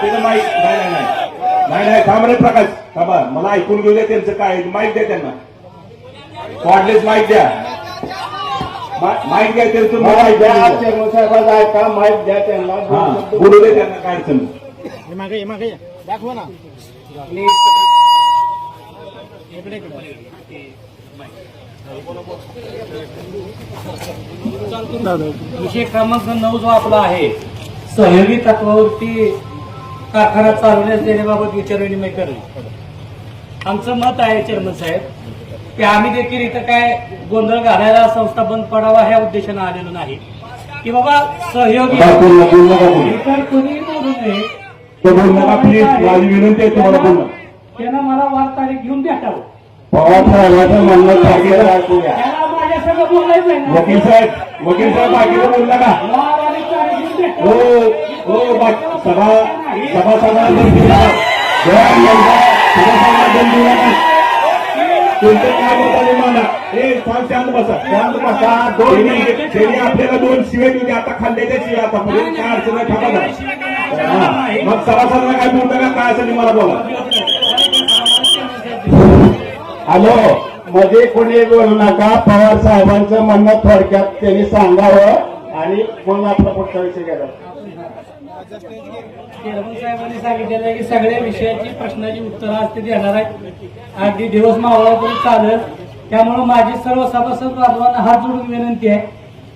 त्यानं माईक नाही नाही नाही. नाही नाही थांब रे प्रकाश. थांबा मला ऐकून घेऊ दे त्यांचं काय. माईक द्या त्यांना. कॉर्डलेस माईक द्या. मा- माईक द्या त्यांचं ऐकून द्या साहेबांना ऐका माहीत द्या त्यांना. हा, बोलू दे त्यांना काय अडचण. हे मागे मागे. दाखवा ना. इकडे इकडे विषय क्रमांक नऊ जो आपला आहे सहयोगी तत्वावरती कारखाना चालवण्यास देण्याबाबत विचारविनिमय करणे आमचं मत आहे चेअरमन साहेब की आम्ही देखील इथं काय गोंधळ घालायला संस्था बंद पडावा ह्या उद्देशानं आलेलो नाही. की बाबा सहयोगी. इतर कोणी बोलू नये. तो बोलू नका प्लीज माझी विनंती आहे तुम्हाला बोलणं त्यांना मला वार तारीख घेऊन भेटावं पवार साहेबांचं म्हणणं सांगितलं ऐकूया त्याला माझ्या सगळं बोलायचं आहे ना. वकील साहेब वकील साहेब बाकीचं बोलू नका. वार आणि तारीख घेऊन हो भेटावं हो सभा सभासदांना दम सभासदांना तुमचं काय मत मला हे शांत शांत बसा शांत बसा दोन त्यांनी आपल्याला दोन शिवे दिले आता खाल्ल्याच्या शिव्या आता पुढे काय अडचण नाही थांबा जरा. मग सभासदांना काय बोलता का काय असेल ते मला बोला हॅलो मध्ये कोणी बोलू नका पवार साहेबांचं म्हणणं थोडक्यात त्यांनी सांगावं आणि मग आपला पुढचा विषय घ्यायला चेअरमन साहेबांनी सांगितलेलं आहे की सगळ्या विषयाची प्रश्नाची उत्तरं आज ते देणार आहेत. अगदी दिवस मावळा तरी चालेल. त्यामुळे माझी सर्व सभासद बांधवांना हात जोडून विनंती आहे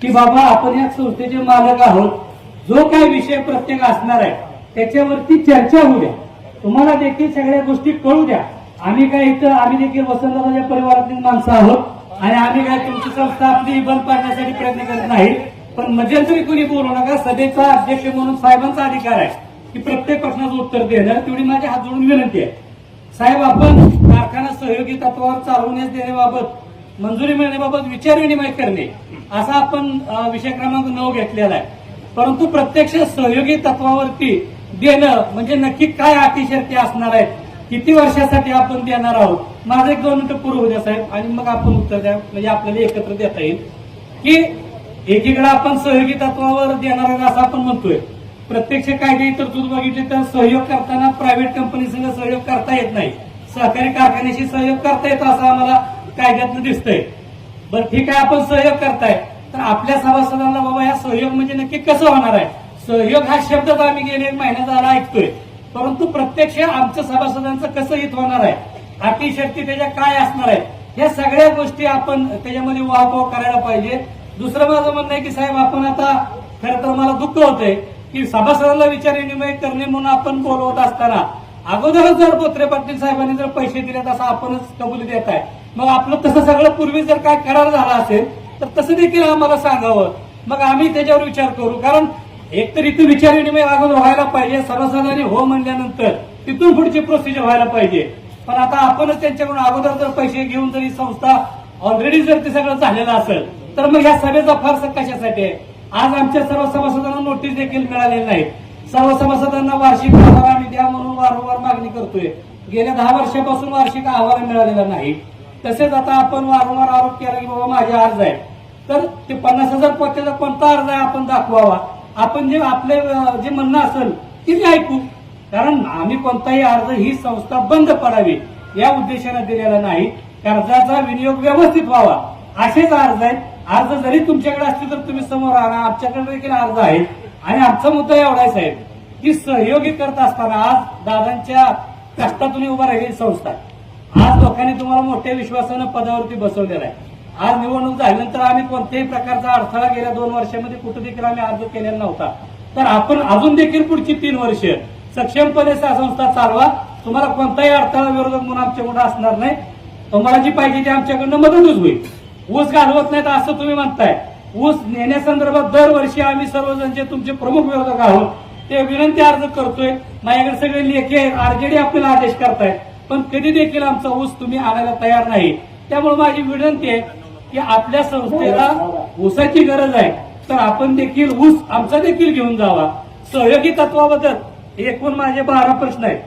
की बाबा आपण या संस्थेचे मालक आहोत. जो काही विषय प्रत्येक असणार आहे त्याच्यावरती चर्चा होऊ द्या. तुम्हाला देखील सगळ्या गोष्टी कळू द्या. आम्ही काय इथं आम्ही देखील वसंतराजा परिवारातील माणसं आहोत आणि आम्ही काय तुमची संस्था आपली बंद पाडण्यासाठी प्रयत्न करत नाही. पण मध्यंतरी कोणी बोलू नका. सभेचा अध्यक्ष म्हणून साहेबांचा अधिकार आहे. की प्रत्येक प्रश्नाचं उत्तर देणं तेवढी माझी हात जोडून विनंती आहे. साहेब आपण कारखाना सहयोगी तत्वावर चालवण्यास देण्याबाबत मंजुरी मिळण्याबाबत विचारविनिमय करणे असा आपण विषय क्रमांक नऊ घेतलेला आहे. परंतु प्रत्यक्ष सहयोगी तत्वावरती देणं म्हणजे नक्की काय अतिशर्ती असणार आहेत किती वर्षासाठी आपण देणार आहोत माझं एक दोन मिनिटं पूर्व द्या साहेब आणि मग आपण उत्तर द्या म्हणजे आपल्याला एकत्र देता येईल. की एकीकडे आपण सहयोगी तत्वावर देणार आहोत असं आपण म्हणतोय. प्रत्यक्ष कायदे तरतूद बघितली तर सहयोग करताना प्रायव्हेट कंपनी संघ सहयोग करता येत नाही. सहकारी कारखान्याशी सहयोग करता येतो असं आम्हाला कायद्यातनं दिसतंय. बरं ठीक आहे आपण सहयोग करताय. तर आपल्या सभासदांना बाबा या सहयोग म्हणजे नक्की कसं होणार आहे? सहयोग हा शब्द आम्ही गेले एक महिन्यात आला ऐकतोय. परंतु प्रत्यक्ष आमच्या सभासदांचं कसं हित होणार आहे? अतिशक्ती शक्ती त्याच्या काय असणार आहे? या सगळ्या गोष्टी आपण त्याच्यामध्ये वाहपाव करायला पाहिजे. दुसरं माझं म्हणणं आहे की साहेब आपण आता खरं तर मला दुःख होतंय. की सभासदांना विचार विनिमय करणे म्हणून आपण बोलवत असताना अगोदरच जर बोत्रे पाटील साहेबांनी जर पैसे दिले तसं आपणच कबुली देत आहे. मग आपलं तसं सगळं पूर्वी जर काय करार झाला असेल तर तसं देखील आम्हाला सांगावं. मग आम्ही त्याच्यावर विचार करू. कारण एक तर इथं विचार विनिमय अगोदर व्हायला पाहिजे सभासदांनी हो म्हणल्यानंतर तिथून पुढची प्रोसिजर व्हायला पाहिजे. पण आता आपणच त्यांच्याकडून अगोदर जर पैसे घेऊन जर ही संस्था ऑलरेडी जर ते सगळं झालेलं असेल तर मग ह्या सभेचा फारसा कशासाठी आहे? आज आमच्या सर्व सभासदांना नोटीस देखील मिळालेली नाही. सर्व सभासदांना वार्षिक आहार आम्ही द्या म्हणून वारंवार मागणी करतोय. गेल्या दहा वर्षापासून वार्षिक अहवाल मिळालेला नाही. तसेच आता आपण वारंवार आरोप केला की बाबा माझे अर्ज आहे तर ते पन्नास हजार पत्त्याचा कोणता अर्ज आहे आपण दाखवावा. आपण जे आपले जे म्हणणं असेल ते ऐकू. कारण आम्ही कोणताही अर्ज ही संस्था बंद पडावी या उद्देशाने दिलेला नाही. कर्जाचा विनियोग व्यवस्थित व्हावा. असेच अर्ज आहेत. अर्ज जरी तुमच्याकडे असतील तर तुम्ही समोर आणा आमच्याकडे देखील अर्ज आहेत. आणि आमचा मुद्दा एवढा आहे साहेब की सहयोगी करत असताना आज दादांच्या कष्टातून उभा राहिली संस्था. आज लोकांनी तुम्हाला मोठ्या विश्वासानं पदावरती बसवलेला आहे. आज निवडणूक झाल्यानंतर आम्ही कोणत्याही प्रकारचा अडथळा गेल्या दोन वर्षामध्ये कुठं देखील आम्ही अर्ज केलेला नव्हता. तर आपण अजून देखील पुढची तीन वर्ष सक्षमपणे संस्था चालवा. तुम्हाला कोणताही अडथळा विरोधक म्हणून आमच्याकडे असणार नाही. तुम्हाला जी पाहिजे ती आमच्याकडनं मदतच होईल. ऊस घालवत नाहीत असं तुम्ही म्हणताय. ऊस नेण्यासंदर्भात दरवर्षी आम्ही सर्वजण जे तुमचे प्रमुख विरोधक आहोत ते विनंती अर्ज करतोय. माझ्याकडे सगळे लेखी आहेत आरजेडी आपल्याला आदेश करतायत. पण कधी देखील आमचा ऊस तुम्ही आणायला तयार नाही. त्यामुळे माझी विनंती आहे की आपल्या संस्थेला ऊसाची गरज आहे. तर आपण देखील ऊस आमचा देखील घेऊन जावा. सहयोगी तत्वाबद्दल एकूण माझे बारा प्रश्न आहेत.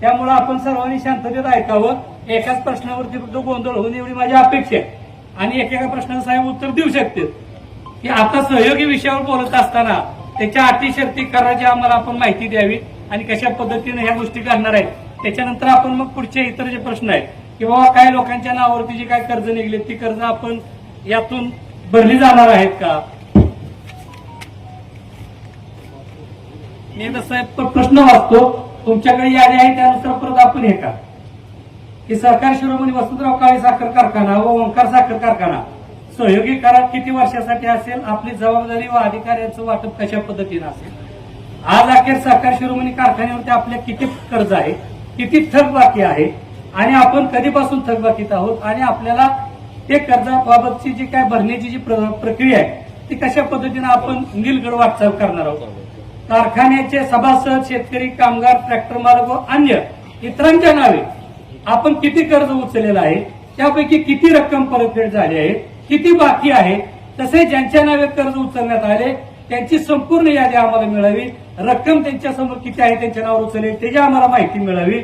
त्यामुळे आपण सर्वांनी शांततेत ऐकावं. एकाच प्रश्नावरती फक्त गोंधळ होऊन एवढी माझी अपेक्षा आहे. आणि एकेका प्रश्नाचं साहेब उत्तर देऊ शकते. की आता सहयोगी विषयावर बोलत असताना त्याच्या अटी शर्ती करायची आम्हाला आपण माहिती द्यावी आणि कशा पद्धतीने ह्या गोष्टी घडणार आहेत त्याच्यानंतर आपण मग पुढचे इतर जे प्रश्न आहेत की बाबा काय लोकांच्या नावावरती जी काय कर्ज निघली ती कर्ज आपण यातून भरली जाणार आहेत का? मी तसं साहेब प्रश्न वाचतो. तुमच्याकडे यादी आहे त्यानुसार परत आपण हे का की सहकार शिरोमणी वसंतराव काळे साखर कारखाना व ओंकार साखर कारखाना सहयोगी करार किती वर्षासाठी असेल? आपली जबाबदारी व अधिकाऱ्यांचं वाटप कशा पद्धतीनं असेल? आज अखेर सहकार शिरोमणी कारखान्यावरती आपल्या किती कर्ज आहे? किती थकबाकी आहे? आणि आपण कधीपासून थकबाकीत आहोत? आणि आपल्याला ते कर्जाबाबतची जी काय भरण्याची जी प्र- प्रक्रिया आहे ती कशा पद्धतीनं आपण नीलगड वाटचाल करणार आहोत? कारखान्याचे सभासद शेतकरी कामगार ट्रॅक्टर मालक व अन्य इतरांच्या नावे आपण किती कर्ज उचललेलं आहे त्यापैकी किती रक्कम परतफेड झाली आहे किती बाकी आहे तसे ज्यांच्या नावे कर्ज उचलण्यात आले त्यांची संपूर्ण यादी आम्हाला मिळावी. रक्कम त्यांच्यासमोर किती आहे त्यांच्या नावावर उचलली त्याची आम्हाला माहिती मिळावी.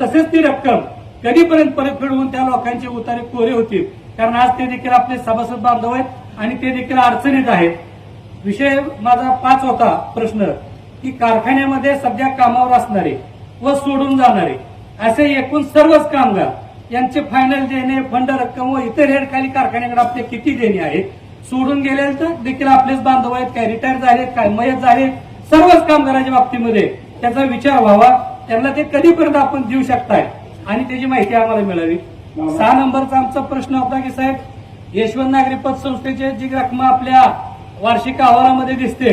तसेच ती रक्कम कधीपर्यंत परतफेड होऊन त्या लोकांचे उतारे कोरे होतील कारण आज ते देखील आपले सभासद बांधव आहेत आणि ते देखील अडचणीत आहेत. विषय माझा पाच होता प्रश्न की कारखान्यामध्ये सध्या कामावर असणारे व सोडून जाणारे असे एकूण सर्वच कामगार यांचे फायनल देणे फंड रक्कम व इतर हेड खाली कारखान्याकडे आपले किती देणे आहेत सोडून गेले तर देखील आपलेच बांधव आहेत काय रिटायर झाले काय मयत झाले सर्वच कामगारांच्या बाबतीमध्ये त्याचा विचार व्हावा. त्यांना ते कधीपर्यंत आपण देऊ शकताय? आणि त्याची माहिती आम्हाला मिळावी. सहा नंबरचा आमचा प्रश्न होता की साहेब यशवंत नागरी पतसंस्थेची जी रक्कम आपल्या वार्षिक अहवालामध्ये दिसते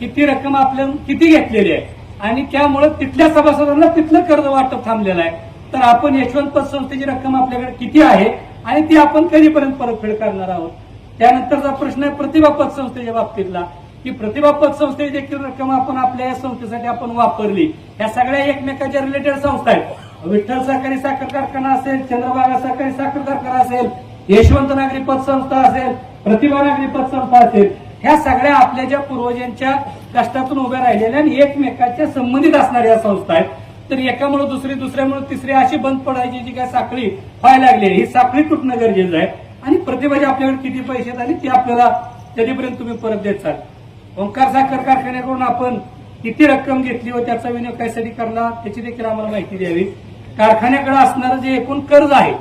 की ती रक्कम आपल्या किती घेतलेली आहे? आणि त्यामुळे तिथल्या सभासदांना तिथलं कर्ज वाटप थांबलेलं आहे. तर आपण यशवंत पतसंस्थेची रक्कम आपल्याकडे किती आहे आणि ती आपण कधीपर्यंत परतफेड करणार आहोत? त्यानंतरचा प्रश्न आहे प्रतिभा पतसंस्थेच्या बाबतीतला की प्रतिभा पतसंस्थेची देखील रक्कम आपण आपल्या या संस्थेसाठी आपण वापरली. या सगळ्या एकमेकाच्या रिलेटेड संस्था आहेत. विठ्ठल सहकारी साखर कारखाना असेल चंद्रभागा सहकारी साखर कारखाना असेल यशवंत नागरी पतसंस्था असेल प्रतिभा नागरी पतसंस्था असेल ह्या सगळ्या आपल्या ज्या पूर्वजांच्या कष्टातून उभ्या राहिलेल्या आणि एकमेकाच्या संबंधित असणाऱ्या संस्था आहेत. तर एकामुळे दुसरी दुसऱ्यामुळे तिसरी अशी बंद पडायची जी काय साखळी व्हायला लागली आहे, ही साखळी तुटणं गरजेचं आहे? आणि प्रतिभाचे आपल्याकडे किती पैसे आहेत आणि ते आपल्याला कधीपर्यंत तुम्ही परत देत चाल? ओंकार साखर कारखान्याकडून आपण किती रक्कम घेतली व त्याचा विनियोग कायसाठी करला त्याची देखील आम्हाला माहिती द्यावी. कारखान्याकडे असणारं जे एकूण कर्ज आहे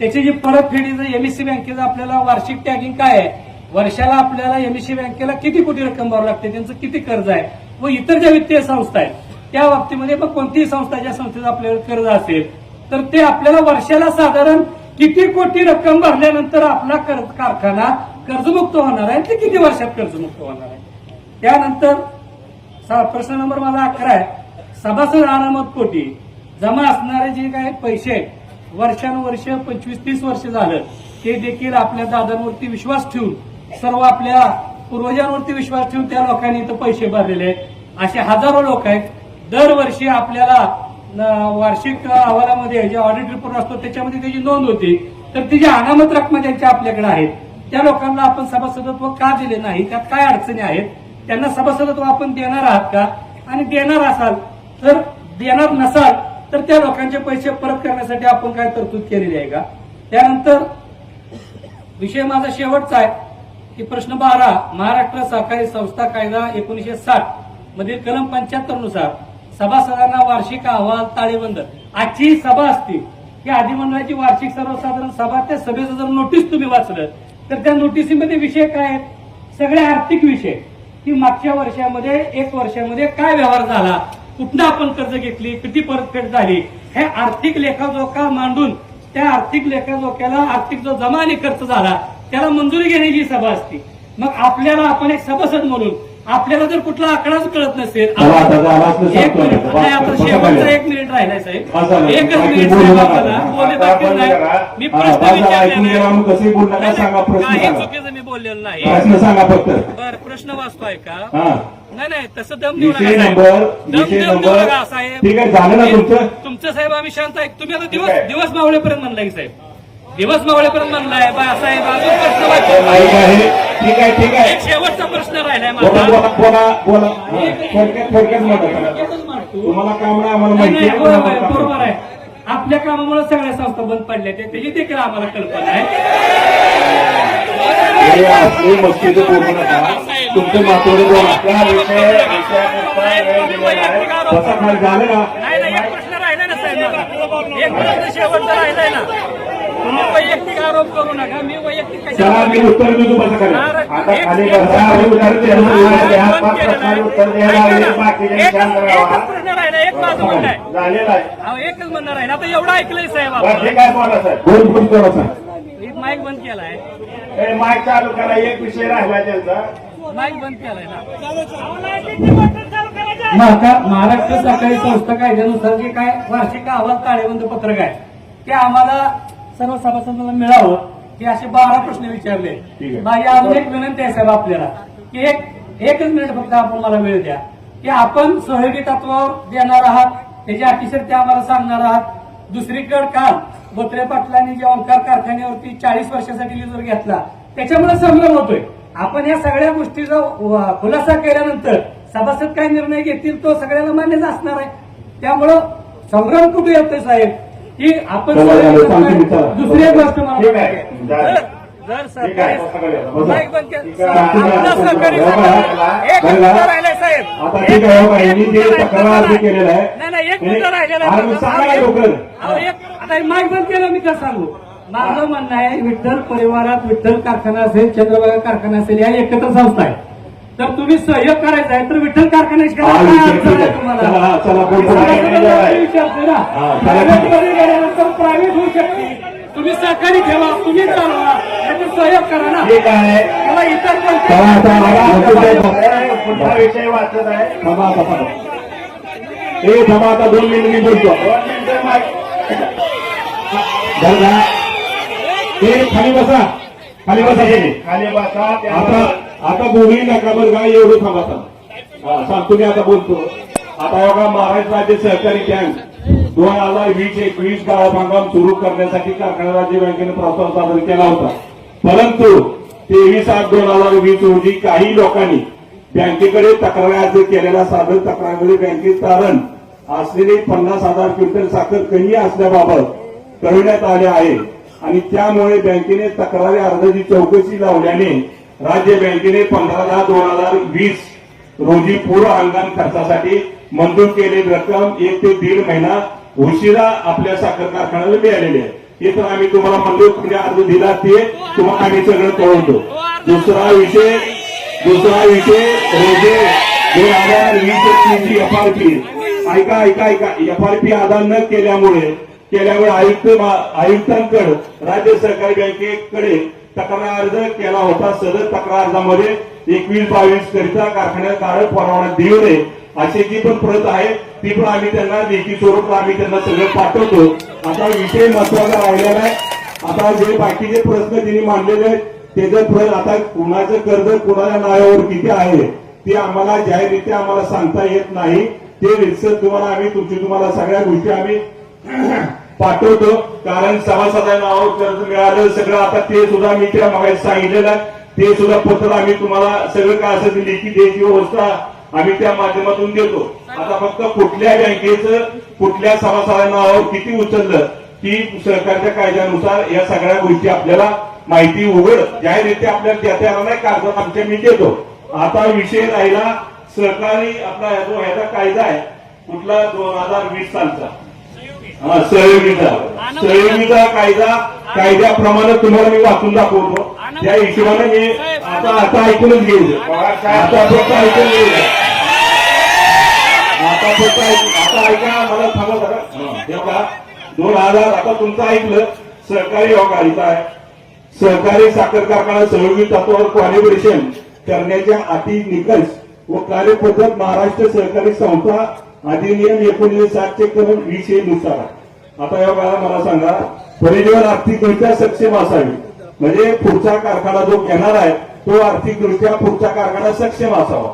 त्याची जी परतफेडीचं एमएससी बँकेचं आपल्याला वार्षिक टॅगिंग काय आहे? वर्षाला आपल्याला एमएससी बँकेला किती कोटी रक्कम भरावी लागते? त्यांचं किती कर्ज आहे? व इतर ज्या वित्तीय संस्था आहेत त्या बाबतीमध्ये मग कोणतीही संस्था ज्या संस्थेचं आपल्याला कर्ज असेल तर ते आपल्याला वर्षाला साधारण किती कोटी रक्कम भरल्यानंतर आपला कर्ज कारखाना कर्जमुक्त होणार आहे? ते किती वर्षात कर्जमुक्त होणार आहे? त्यानंतर प्रश्न नंबर माझा अकरा आहे. सभासद अनामत कोटी जमा असणारे जे काही पैसे आहेत, वर्षानुवर्ष पंचवीस तीस वर्ष झालं ते देखील आपल्या दादांवरती विश्वास ठेवून सर्व आपल्या पूर्वजांवरती विश्वास ठेवून त्या लोकांनी इथं पैसे भरलेले आहेत. असे हजारो लोक आहेत. दरवर्षी आपल्याला वार्षिक अहवालामध्ये जे ऑडिट रिपोर्ट असतो त्याच्यामध्ये त्याची नोंद होती. तर ती जी अनामत रक्कम ज्यांच्या आपल्याकडे आहेत त्या लोकांना आपण सभासदत्व का दिले नाही? त्यात काय अडचणी आहेत? त्यांना सभासदत्व आपण देणार आहात का? आणि देणार असाल तर देणार नसाल तर त्या लोकांचे पैसे परत करण्यासाठी आपण काय तरतूद केलेली आहे का? त्यानंतर विषय माझा शेवटचा आहे. की प्रश्न बारा महाराष्ट्र सहकारी संस्था कायदा एकोणीशे साठ मधील कलम पंच्याहत्तरनुसार सभासदांना वार्षिक अहवाल ताळेबंद. आजची ही सभा असती की अधिमंडळाची वार्षिक सर्वसाधारण सभा त्या सभेचं जर नोटीस तुम्ही वाचलं तर त्या नोटीसीमध्ये विषय काय आहेत? सगळे आर्थिक विषय. की मागच्या वर्षामध्ये एक वर्षामध्ये काय व्यवहार झाला? कुठनं आपण कर्ज घेतली? किती परतफेड झाली? हे आर्थिक लेखाजोखा मांडून त्या आर्थिक लेखाजोख्याला आर्थिक जो जमा आणि खर्च झाला त्याला मंजुरी घेण्याची सभा असते. मग आपल्याला आपण एक सभासद म्हणून आपल्याला जर कुठला आकडाच कळत नसेल एक मिनिट. नाही, आता शेवटचा. एक मिनिट राहिलाय साहेब. एकच मिनिट मी प्रश्न विचारलेला आहे. चुकीचं मी बोललेलं नाही. बर प्रश्न वाचतोय का नाही नाही तसं दम देऊ नका साहेब. तुमचं? साहेब आम्ही शांत आहे. तुम्ही आता दिवस. दिवस मावळेपर्यंत म्हणलाय की साहेब. दिवस मावळेपर्यंत म्हणलाय बा साहेब अजून प्रश्न ठीक आहे ठीक आहे ठीक आहे. एक शेवटचा प्रश्न राहिलाय बोला माझा. बोला बोला बोला थोडक्यात थोडक्यात बोला तुम्हाला काम नाही आम्हाला नाही, माहिती नाही, आहे, बरोबर तुम्हाला आहे काम बरोबर आहे. आहे. आपल्या कामामुळे सगळ्या संस्था बंद पडल्या त्या- त्याची देखील आम्हाला कल्पना आहे. हे मस्ती बोलू नका. तुमचे महत्त्वाचे बोला त्या विषय विषयापुरता वेळ दिलेला आहे. बसा खाली झालं का? नाही नाही एक प्रश्न राहिला ना साहेब. माझा. एक प्रश्न शेवटचा राहिलाय ना. तुम्ही वैयक्तिक आरोप करू नका मी वैयक्तिक मी उत्तर देतो बसा खाली. आता खाली बसा उत्तर द्या. पाच प्रश्नाला उत्तर द्यायला लागले. बाकीचे शांत एकच राहा. प्रश्न राहिला एक माझं म्हणणं आहे. झालेला आहे. अहो एकच म्हणणं राहिलं. आता एवढं ऐकलंय साहेब बरं, आपण. ठीक आहे बोला साहेब. दोन फूट करा सर एक माईक बंद केलाय. हे माईक चालू करा एक विषय राहिला त्यांचा. माईक बंद केलाय ना. महाराष्ट्र सहकारी संस्था कायद्यानुसार जे काय वार्षिक अहवाल ताळेबंद पत्रक आहे ते आम्हाला सर्व सभासदांना मिळावं हे असे बारा प्रश्न विचारले. माझी अजून एक विनंती आहे साहेब आपल्याला की एक एकच मिनिट फक्त आपण मला वेळ द्या. की आपण सहयोगी तत्वावर देणार आहात त्याची अतिशय ते आम्हाला सांगणार आहात. दुसरीकडे काल बोत्रे पाटलांनी जे ओंकार कारखान्यावरती चाळीस वर्षासाठी लिजर घेतला त्याच्यामुळे संभ्रम होतोय. आपण या सगळ्या गोष्टीचा खुलासा केल्यानंतर सभासद काय निर्णय घेतील तो सगळ्याला मान्यच असणार आहे. त्यामुळं संभ्रम कुठे येतोय साहेब? की आपण. दुसरी एक गोष्ट. जर सरकारी राहिलाय साहेब. आता ठीक आहे हो, यांनी जे तक्रार अर्ज केलेला आहे. नाही नाही एक मुद्दा राहिलेला आता हे माईक बंद केलं मी काय सांगू? माझं म्हणणं आहे विठ्ठल परिवारात विठ्ठल कारखाना असेल चंद्रभागा कारखाना असेल या एकत्र संस्था आहे तर तुम्ही सहयोग करायचा आहे तर विठ्ठल कारखान्याशी करा. हा, काय विषय अडचण ठीक आहे आहे. तुम्हाला चला, हा, चला, बोल, बोल. सभासदांना मी विचारते ना हा, चला. प्रायव्हेटमध्ये गेल्यानंतर प्रायव्हेट होऊ शकते तुम्ही सहकारी ठेवा तुम्ही चालवा नाहीतर सहयोग करा ना ठीक आहे इतर मला. हे पुढचा विषय वाचत आहे थांबा थांबा आता दोन मिनिट मी बोलतो? ए खाली बसा खाली बसा खाली बसा आता आता बोलूही नका बरं काय एवढं थांबा आता. हा, सांगतो मी आता बोलतो. आता बघा महाराष्ट्र राज्य सहकारी बँक दोन हजार वीस एकवीस गाळा बांधकाम सुरू करण्यासाठी कारखाना राज्य बँकेने प्रस्ताव सादर केला होता. परंतु तेवीस आठ दोन हजार वीस रोजी काही लोकांनी बँकेकडे तक्रार अर्ज केलेला सादर तक्रारीकडे बँकेत कारण असलेले पन्नास हजार क्विंटल साखर कमी असल्याबाबत कळविण्यात आले आहे. आणि त्यामुळे बँकेने तक्रारी अर्जाची चौकशी लावल्याने राज्य बँकेने पंधरा दहा दोन हजार वीस रोजी पूर्व हंगाम खर्चासाठी मंजूर केलेली रक्कम एक ते दीड महिना उशिरा आपल्या साखर कारखान्याला मिळालेली आहे. हे तर आम्ही तुम्हाला मंजूर म्हणजे अर्ज दिला ते तुम्हाला आम्ही सगळं कळवतो दुसरा विषय दुसरा विषय रोजे दोन हजार वीस एकवीसची एफ आर पी ऐका ऐका ऐका. एफ आर पी आधार न केल्यामुळे केल्यामुळे आयुक्त आयुक्तांकडे राज्य सहकारी बँकेकडे तक्रार अर्ज केला होता. सदर तक्रार अर्जामध्ये एकवीस बावीस करिता कारखान्यात कारण परवाना देऊ नये अशी जी पण प्रत आहे ती पण आम्ही त्यांना लेखी स्वरूप आम्ही त्यांना सगळं पाठवतो. आता विषय महत्त्वाचा राहिलेला आहे. आता जे बाकीचे प्रश्न तिने मांडलेले आहेत त्याचं प्रत आता कुणाचं कर्ज कुणाच्या नावावर किती आहे ते आम्हाला जाहीररित्या आम्हाला सांगता येत नाही. ते रितसर तुम्हाला आम्ही तुमची तुम्हाला सगळ्या गोष्टी आम्ही पाठवतो. कारण सभासदांना आहोत कर्ज मिळालं सगळं. आता ते सुद्धा मी त्या मग सांगितलेलं आहे. ते सुद्धा पत्र आम्ही तुम्हाला सगळं काय असं ते लेखी द्यायची व्यवस्था आम्ही त्या माध्यमातून देतो. आता फक्त कुठल्या बँकेचं कुठल्या सभासदांना नावावर किती उचललं की सरकारच्या कायद्यानुसार या सगळ्या गोष्टी आपल्याला माहिती उघड. जाहीररित्या आपल्याला देता येणार नाही कागद आमच्या मी देतो. आता विषय राहिला सरकारी आपला जो ह्याचा कायदा आहे कुठला दोन हजार वीस सालचा. सहयोगीचा सहयोगीचा कायदा कायद्याप्रमाणे तुम्हाला मी वाचून दाखवतो. त्या हिशोबाने मी आता आता ऐकूनच घेऊ. आता फक्त ऐकून घेऊ. आता फक्त आता ऐका मला थांबा जरा. दोन हजार आता तुमचं ऐकलं. सहकारी योग आहे. सहकारी साखर कारखाना सहयोगी तत्वावर कॉलिब्रेशन करण्याच्या अटी निकष व कार्यपद्धत महाराष्ट्र सहकारी संस्था अधिनियम एकोणीसशे सातशे कलम वीसनुसार. आता या वेळा मला सांगा परिजीवन आर्थिकदृष्ट्या सक्षम असावी. म्हणजे पुढचा कारखाना जो घेणार आहे तो आर्थिकदृष्ट्या पुढचा कारखाना सक्षम असावा.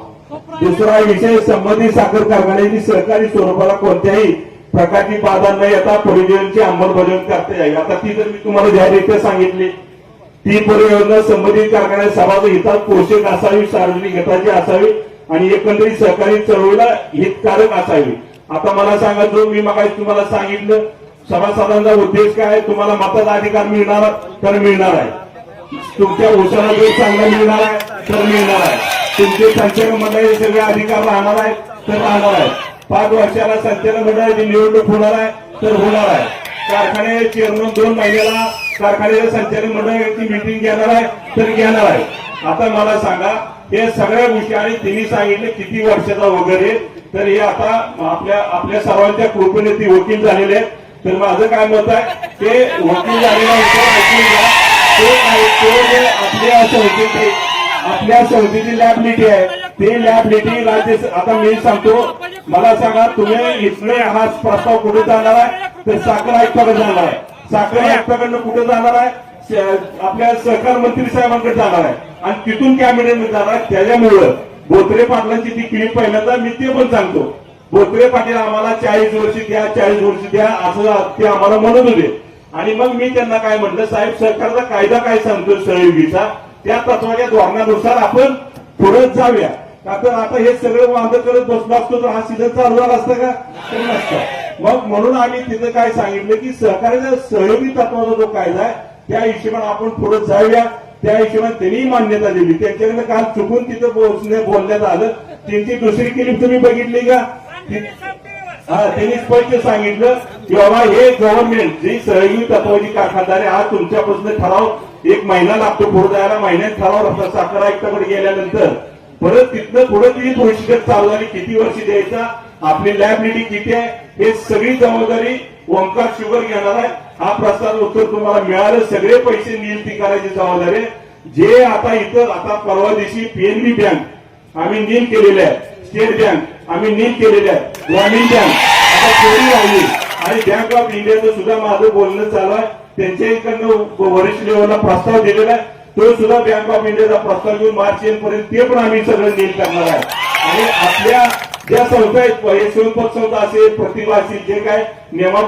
दुसरा विषय संबंधित साखर कारखान्याची सहकारी स्वरूपाला कोणत्याही प्रकारची बाधा न येता परिजीवनची अंमलबजावणी करता यावी. आता ती जर मी तुम्हाला जाहीररित्या सांगितली ती परियोजना संबंधित कारखान्यात समाज हितात पोषक असावी सार्वजनिक हिताची असावी आणि एकंदरीत सहकारी चळवळीला हितकारक असावी. आता मला सांगा जो मी मग तुम्हाला सांगितलं सभासदांचा उद्देश काय तुम्हाला मताचा अधिकार मिळणार तर मिळणार आहे. तुमच्या उसाला जो चांगला मिळणार आहे तर मिळणार आहे. तुमचे संचालक मंडळी सगळे अधिकार राहणार आहेत तर राहणार आहेत. पाच वर्षाला संचालक मंडळाची निवडणूक होणार आहे तर होणार आहे. कारखान्याचे चेअरमन दोन महिन्याला कारखान्याच्या संचालक मंडळाची मिटिंग घेणार आहे तर घेणार आहे. आता मला सांगा हे सगळ्या गोष्टी आणि तिने सांगितले किती वर्षाचा वगैरे तर हे आता आपल्या आपल्या सर्वांच्या कृपेने ती वकील झालेले आहेत. तर माझं काय मत आहे ते वकील झालेला तो जे आपल्या संस्थेची आपल्या संस्थेची लॅबिलिटी आहे. ते लॅबिलिटी राज्य आता मी सांगतो मला सांगा तुम्ही इथले हा प्रस्ताव कुठे जाणार आहे? तर साखर आयुक्ताकडे जाणार आहे. साखर आयुक्ताकडनं कुठे जाणार आहे? आपल्या सहकार मंत्री साहेबांकडे जाणार आहे. आणि तिथून कॅबिनेटमध्ये जाणार आहे. त्याच्यामुळं बोत्रे पाटलांची ती क्लिप पहिल्यांदा मी ते पण सांगतो. बोत्रे पाटील आम्हाला चाळीस वर्ष द्या चाळीस वर्ष द्या असं ते आम्हाला म्हणत होते. आणि मग मी त्यांना काय म्हटलं साहेब सरकारचा कायदा काय सांगतो सहयोगीचा त्या तत्वाच्या धोरणानुसार आपण पुढे जाऊया. का तर आता हे सगळं वांद करत बसलो असतो तर हा सीझन चालू झाला असतं का? तर नसतं. मग म्हणून आम्ही तिथं काय सांगितलं की सहकार्याचा सहयोगी तत्वाचा जो कायदा आहे त्या हिशोबाने आपण पुढे जाऊया. त्या हिशोबाने त्यांनी मान्यता दिली. त्यांच्याकडे काल चुकून तिथं बोलणे बोलण्यात आलं. त्यांची दुसरी क्लिप तुम्ही बघितली का? हा त्यांनी स्पष्ट सांगितलं की बाबा हे गव्हर्नमेंट जी सहयोगी तत्वाची कारखानदार आहे आज तुमच्यापासून ठराव एक महिना लागतो पुढे जायला. महिन्यात ठराव लागतो साखर आयुक्ताकडे गेल्यानंतर. परत तिथनं पुढे ती प्रोसिजर चालू झाली. किती वर्ष द्यायचा? आपली लॅबिलिटी किती आहे? हे सगळी जबाबदारी ओंकार शुगर घेणार आहे. हा प्रस्ताव उत्तर तुम्हाला मिळालं सगळे पैसे नियुक्ती करायची जबाबदारी जे आता इथं आता परवा दिवशी पीएनबी बँक आम्ही नील केलेले आहे. स्टेट बँक आम्ही नील केलेले आहे. ग्रामीण बँक आता चोरी राहिली आणि बँक ऑफ इंडियाचं सुद्धा माझं बोलणं चालू आहे. त्यांच्या इकडनं वरिष्ठ लेवलला प्रस्ताव दिलेला आहे. तो सुद्धा बँक ऑफ इंडियाचा प्रस्ताव घेऊन मार्च एंड पर्यंत ते पण आम्ही सगळं नील करणार आहे. आणि आपल्या ज्या संस्था आहेत हे स्वयंपक संस्था असेल प्रतिभा असेल जे काय नियमा